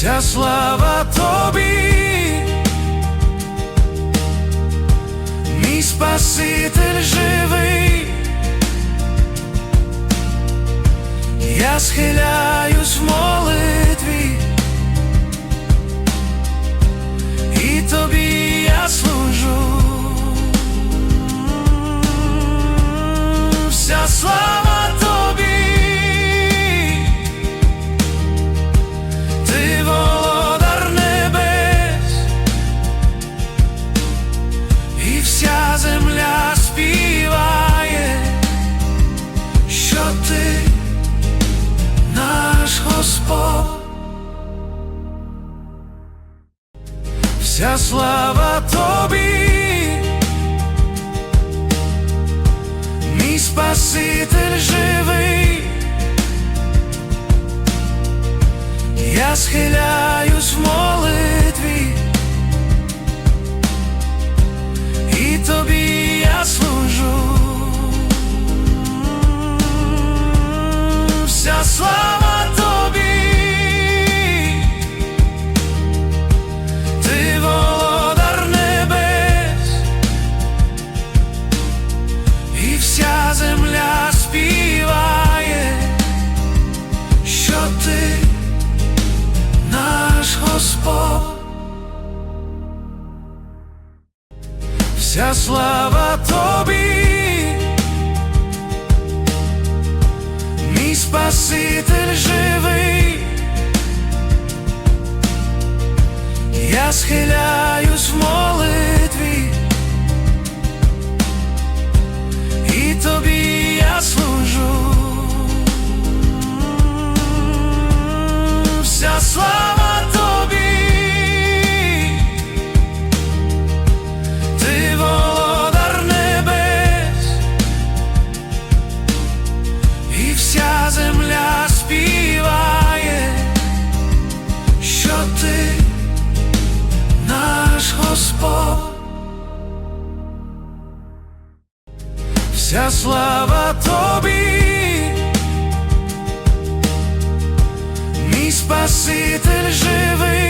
вся слава тобі, мій Спаситель живий, я схиляюсь Вся слава тобі. Мій Спаситель живий, я схиляюсь в молитві, Вся слава тобі, мій Спаситель живий, я схиляюсь в молитві. і тобі я служу. Вся слава Господь. Вся слава тобі, мій Спаситель живий,